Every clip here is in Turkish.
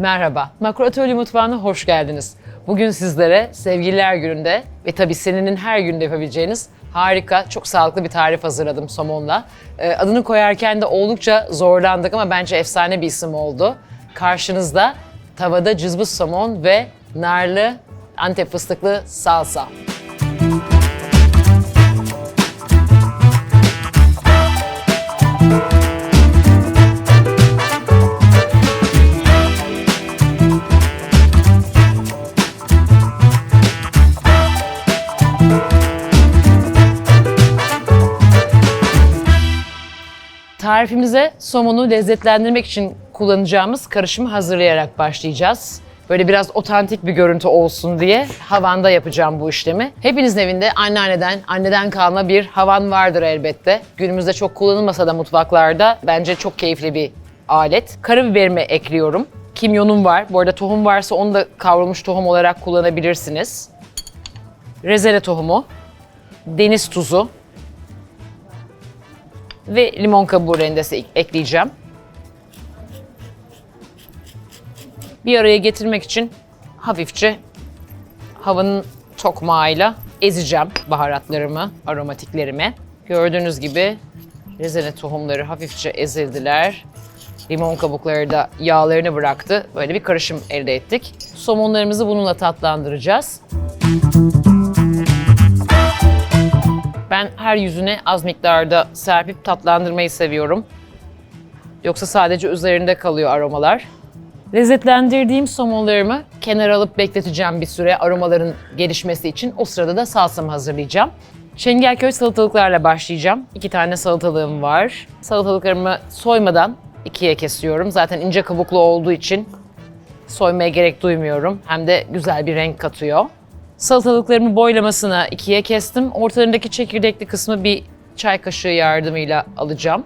Merhaba, Makro Atölye Mutfağı'na hoş geldiniz. Bugün sizlere Sevgililer Günü'nde ve tabii senenin her günde yapabileceğiniz harika, çok sağlıklı bir tarif hazırladım somonla. Ee, adını koyarken de oldukça zorlandık ama bence efsane bir isim oldu. Karşınızda tavada cızbız somon ve narlı Antep fıstıklı salsa. Tarifimize somonu lezzetlendirmek için kullanacağımız karışımı hazırlayarak başlayacağız. Böyle biraz otantik bir görüntü olsun diye havanda yapacağım bu işlemi. Hepinizin evinde anneanneden, anneden kalma bir havan vardır elbette. Günümüzde çok kullanılmasa da mutfaklarda bence çok keyifli bir alet. Karabiberimi ekliyorum. Kimyonum var. Bu arada tohum varsa onu da kavrulmuş tohum olarak kullanabilirsiniz. Rezene tohumu, deniz tuzu, ve limon kabuğu rendesi ekleyeceğim. Bir araya getirmek için hafifçe havanın tokmağıyla ezeceğim baharatlarımı, aromatiklerimi. Gördüğünüz gibi rezene tohumları hafifçe ezildiler. Limon kabukları da yağlarını bıraktı. Böyle bir karışım elde ettik. Somonlarımızı bununla tatlandıracağız. Ben her yüzüne az miktarda serpip tatlandırmayı seviyorum. Yoksa sadece üzerinde kalıyor aromalar. Lezzetlendirdiğim somonlarımı kenara alıp bekleteceğim bir süre aromaların gelişmesi için. O sırada da salsamı hazırlayacağım. Çengelköy salatalıklarla başlayacağım. İki tane salatalığım var. Salatalıklarımı soymadan ikiye kesiyorum. Zaten ince kabuklu olduğu için soymaya gerek duymuyorum. Hem de güzel bir renk katıyor. Salatalıklarımı boylamasına ikiye kestim. Ortalarındaki çekirdekli kısmı bir çay kaşığı yardımıyla alacağım.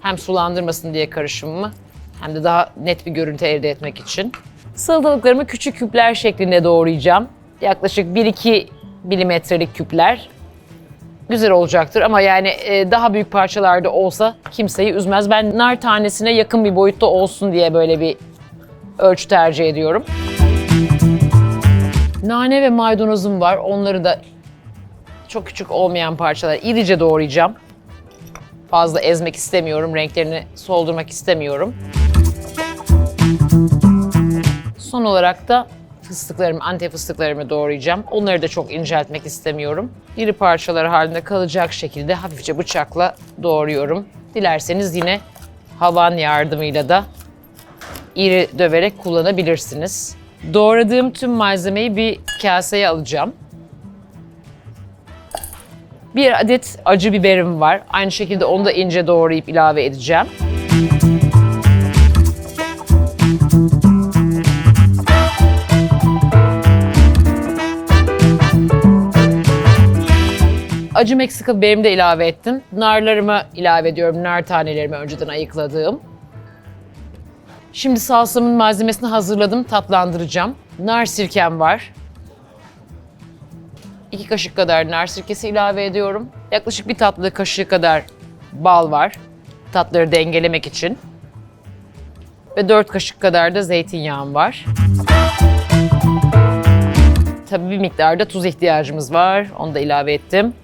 Hem sulandırmasın diye karışımımı hem de daha net bir görüntü elde etmek için. Salatalıklarımı küçük küpler şeklinde doğrayacağım. Yaklaşık 1-2 milimetrelik küpler. Güzel olacaktır ama yani e, daha büyük parçalarda olsa kimseyi üzmez. Ben nar tanesine yakın bir boyutta olsun diye böyle bir ölçü tercih ediyorum. Nane ve maydanozum var. Onları da çok küçük olmayan parçalar irice doğrayacağım. Fazla ezmek istemiyorum. Renklerini soldurmak istemiyorum. Son olarak da fıstıklarımı, antep fıstıklarımı doğrayacağım. Onları da çok inceltmek istemiyorum. İri parçalar halinde kalacak şekilde hafifçe bıçakla doğruyorum. Dilerseniz yine havan yardımıyla da iri döverek kullanabilirsiniz. Doğradığım tüm malzemeyi bir kaseye alacağım. Bir adet acı biberim var. Aynı şekilde onu da ince doğrayıp ilave edeceğim. Acı Meksika biberimi de ilave ettim. Narlarımı ilave ediyorum. Nar tanelerimi önceden ayıkladığım. Şimdi salsamın malzemesini hazırladım, tatlandıracağım. Nar sirkem var. 2 kaşık kadar nar sirkesi ilave ediyorum. Yaklaşık bir tatlı kaşığı kadar bal var. Tatları dengelemek için. Ve 4 kaşık kadar da zeytinyağım var. Tabii bir miktarda tuz ihtiyacımız var. Onu da ilave ettim.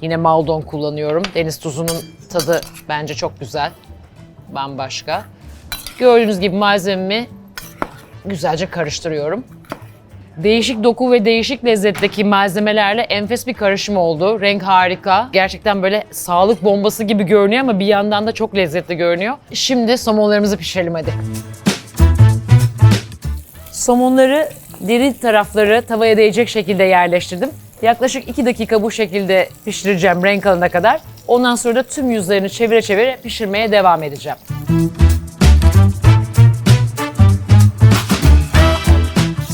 Yine maldon kullanıyorum. Deniz tuzunun tadı bence çok güzel. Bambaşka. Gördüğünüz gibi malzememi güzelce karıştırıyorum. Değişik doku ve değişik lezzetteki malzemelerle enfes bir karışım oldu. Renk harika. Gerçekten böyle sağlık bombası gibi görünüyor ama bir yandan da çok lezzetli görünüyor. Şimdi somonlarımızı pişirelim hadi. Somonları deri tarafları tavaya değecek şekilde yerleştirdim. Yaklaşık 2 dakika bu şekilde pişireceğim renk alana kadar. Ondan sonra da tüm yüzlerini çevire çevire pişirmeye devam edeceğim.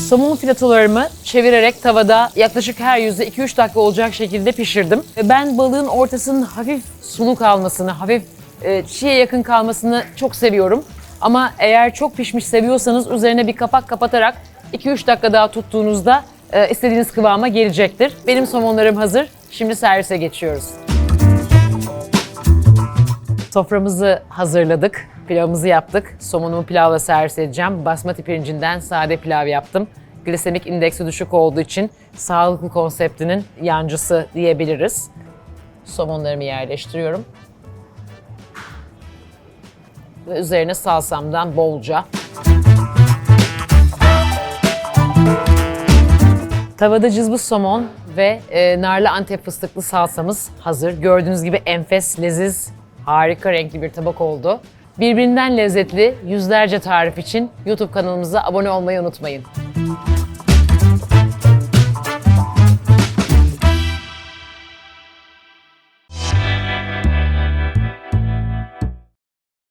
Somon filetolarımı çevirerek tavada yaklaşık her yüzde 2-3 dakika olacak şekilde pişirdim. Ben balığın ortasının hafif sulu kalmasını, hafif e, çiğe yakın kalmasını çok seviyorum. Ama eğer çok pişmiş seviyorsanız üzerine bir kapak kapatarak 2-3 dakika daha tuttuğunuzda e, istediğiniz kıvama gelecektir. Benim somonlarım hazır. Şimdi servise geçiyoruz. Soframızı hazırladık. Pilavımızı yaptık. Somonumu pilavla servis edeceğim. Basmati pirincinden sade pilav yaptım. Glisemik indeksi düşük olduğu için sağlıklı konseptinin yancısı diyebiliriz. Somonlarımı yerleştiriyorum. Ve üzerine salsamdan bolca. Tavada cızbız somon ve e, narlı antep fıstıklı salsamız hazır. Gördüğünüz gibi enfes, leziz, harika renkli bir tabak oldu. Birbirinden lezzetli yüzlerce tarif için YouTube kanalımıza abone olmayı unutmayın.